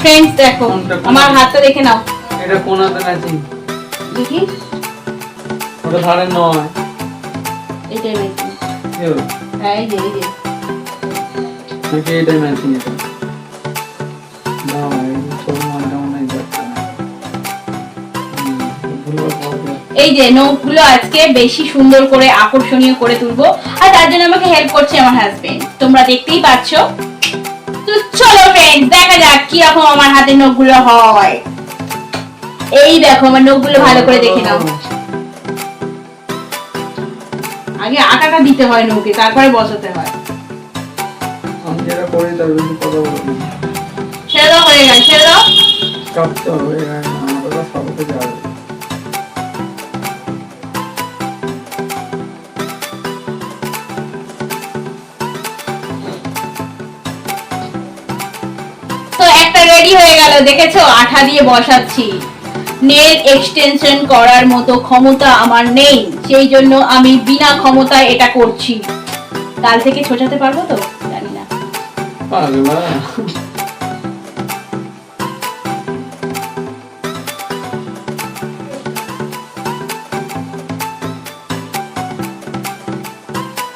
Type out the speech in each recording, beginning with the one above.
Friends দেখো? আমার হাতটা দেখে নাও। এটা কোন হাতে ম্যাচিং দেখি। ওটা ধারে নয়। এটাই কি হ্যাঁ এই যে এই যে। নাকি এটাই এটা। এই যে নখগুলো আজকে বেশি সুন্দর করে আকর্ষণীয় করে তুলবো। আর তার জন্য আমাকে হেল্প করছে আমার হাজবেন্ড তোমরা দেখতেই পাচ্ছ। চলো ফ্রেন্ড দেখা যাক কি রকম আমার হাতের নখগুলো হয়। এই দেখো আমার নখগুলো ভালো করে দেখে নাও। আগে আটাটা দিতে হয় নখে তারপরে বসাতে হয়। আমি যেটা করি তার বেশি কথা বলব না। ছেড়ে দাও হয়ে গেল ছেড়ে দাও কাঁপতে হবে আমার কথা সবকে যাবে। রেডি হয়ে গেল দেখেছ? আঠা দিয়ে বসাচ্ছি। নেল এক্সটেনশন করার মতো ক্ষমতা আমার নেই সেই জন্য আমি বিনা ক্ষমতায় এটা করছি। কাল থেকে ছোটাতে পারব তো? জানি না।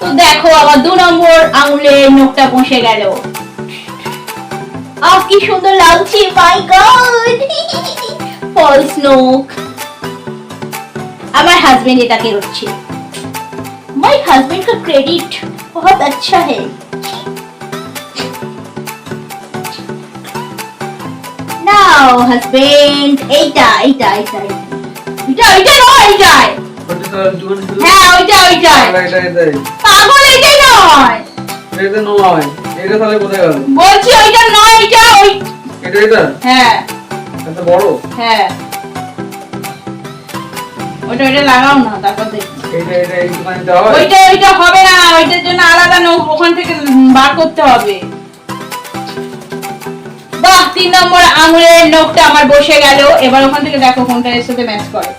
তো দেখো আমার দু নম্বর আঙুলের নখটা বসে গেল। আহ কি সুন্দর লাগছে মাই গড ফলস নোক আমার হাজবেন্ড এটাকে রচ্ছে माय हस्बैंड का क्रेडिट बहुत अच्छा है নাও হাজবেন্ড এইটা এইটা এইটা এইটা এইটা নয় এইটাই ওটা তো একটুখানি শুধু- হ্যাঁ ওইটা ওইটাই এটা, এটা, এটাই। পাগল এইটাই নয় এটা নয়। এটা তাহলে কোথায় গেল? বলছি ওইটা নয় এটা ওই এটা, এটা? হ্যাঁ এত বড়? হ্যাঁ ওইটা ওইটা লাগাও না তারপর দেখি এটা, এটা একটুখানিতে হয়? ওইটা ওইটা হবে না ওইটার জন্য আলাদা নখ ওখান থেকে বার করতে হবে বাহ তিন নম্বর আঙুলের নখটা আমার বসে গেল এবার ওখান থেকে দেখো কোনটা এর সাথে ম্যাচ করে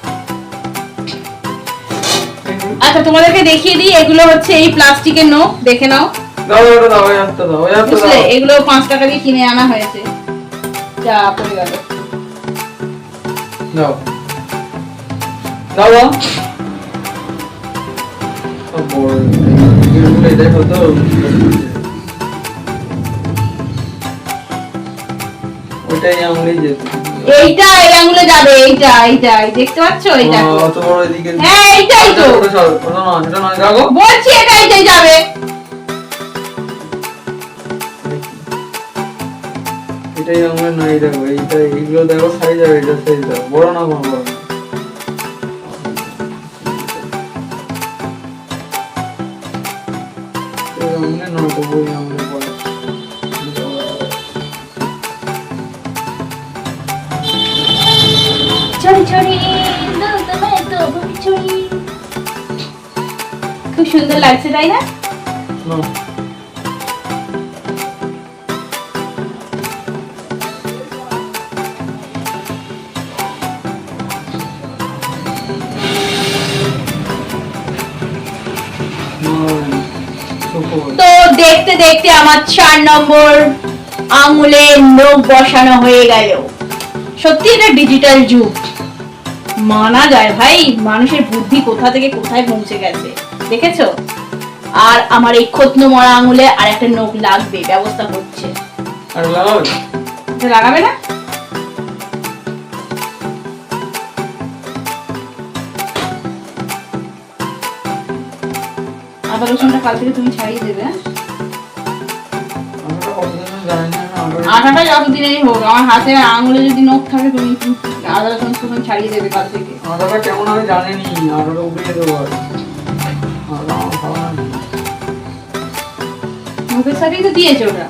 আচ্ছা তোমাদেরকে দেখিয়ে দিই এগুলো হচ্ছে এই প্লাস্টিকের নখ দেখে নাও দাও, ওটা দাও, ওই হাতটা দাও, ওই হাতটা দাও। এগুলো পাঁচ টাকা দিয়ে কিনে আনা হয়েছে যা পড়ে গেল দাও। দাও, দাও। সব বড়। এগুলো এটাই হতো। ওইটাই আঙুলেই যেত। এইটা এই আঙুলে যাবে এইটা এইটা দেখতে পাচ্ছ এইটা অত বড় এদিকে হ্যাঁ এইটাই তো ওটা সর, ওটা নয়, ওটা নয়, যাও বলছি এটা এইটাই যাবে এটাই আমার নাই দেখো এইটা এইগুলো দেখো সাইজ আর এটা সাইজ দেখো বড় না কম বড় না দাও খুব সুন্দর লাগছে তাই না। তো দেখতে দেখতে আমার চার নম্বর আঙুলে নখ বসানো হয়ে গেল। সত্যি এটা ডিজিটাল যুগ। মানা যায় ভাই মানুষের বুদ্ধি কোথা থেকে কোথায় পৌঁছে গেছে দেখেছ? আর আমার এই খতন মরা আঙুলে আর একটা নখ লাগবে ব্যবস্থা করছে। আর লাগাবে না? আদা রসুনটা কাল থেকে তুমি ছাড়িয়ে দেবে। আটাটা যতদিনেরই হোক আমার হাতে আঙুলে যদি নখ থাকে তুমি আদা রসুন টুকুন ছাড়িয়ে দেবে কাল থেকে। আটাটা কেমন আমি জানি নি আটাটা উঠিয়ে দেবো মুখের সাথেই তো দিয়েছে ওটা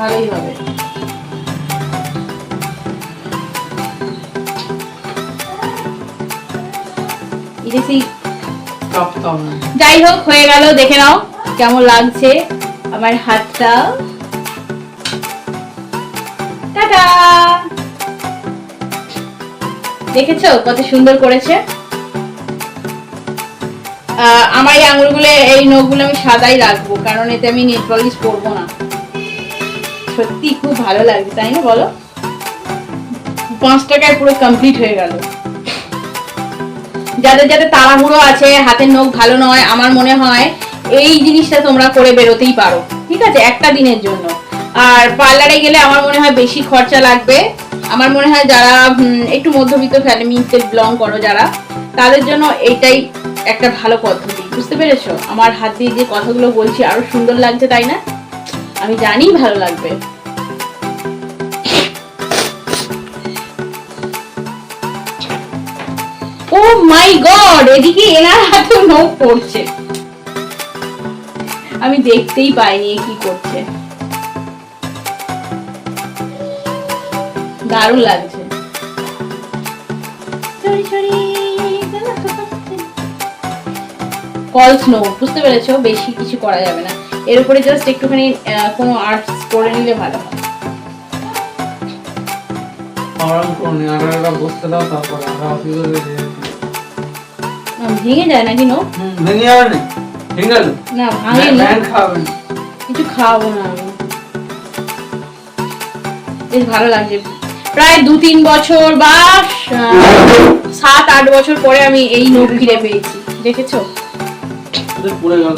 ভালোই হবে। এটা সেই যাই হোক, হয়ে গেল, দেখে নাও কেমন লাগছে আমার হাতটা। দেখেছ কত সুন্দর করেছে? আমার এই আঙুলগুলো, এই নখগুলো আমি সাদাই রাখব, কারণ এতে আমি নেল পলিশ করব না। সত্যি খুব ভালো লাগছে, তাই না বলো? পাঁচ টাকায় পুরো কমপ্লিট হয়ে গেল। যাদের যাদের তাড়াহুড়ো আছে, হাতের নখ ভালো নয়, আমার মনে হয় এই জিনিসটা তোমরা করে বেরোতেই পারো। ঠিক আছে? একটা দিনের জন্য। আর পার্লারে গেলে আমার মনে হয় বেশি খরচা লাগবে। আমার মনে হয় যারা একটু মধ্যবিত্ত ফ্যামিলিতে বিলং করো যারা, তাদের জন্য এইটাই একটা ভালো পদ্ধতি। বুঝতে পেরেছ? আমার হাত দিয়ে যে কথাগুলো বলছি আরও সুন্দর লাগছে, তাই না? আমি জানি ভালো লাগবে। মাই গড এদিকে এনার হাতে নখ পড়ছে। আমি দেখতেই পাইনি কি করছে। দারুণ লাগছে। কল স্নো বুঝতে পেরেছ? বেশি কিছু করা যাবে না। এর উপরে জাস্ট একটুখানি কোনো আর্টস করে নিলে ভালো হয়। আরাম করুন আর বসতে দাও তারপরে যাবে। আহ, ভেঙে যায় নাকি নো ভেঙে যাবে না ভেঙে গেল না ভাঙে না ব্যান খাবে কিছু খাওয়াবো না আমি বেশ ভালো লাগছে প্রায় দু তিন বছর বা সাত আট বছর পরে আমি এই নোট ফিরে পেয়েছি দেখেছ পুরো গেল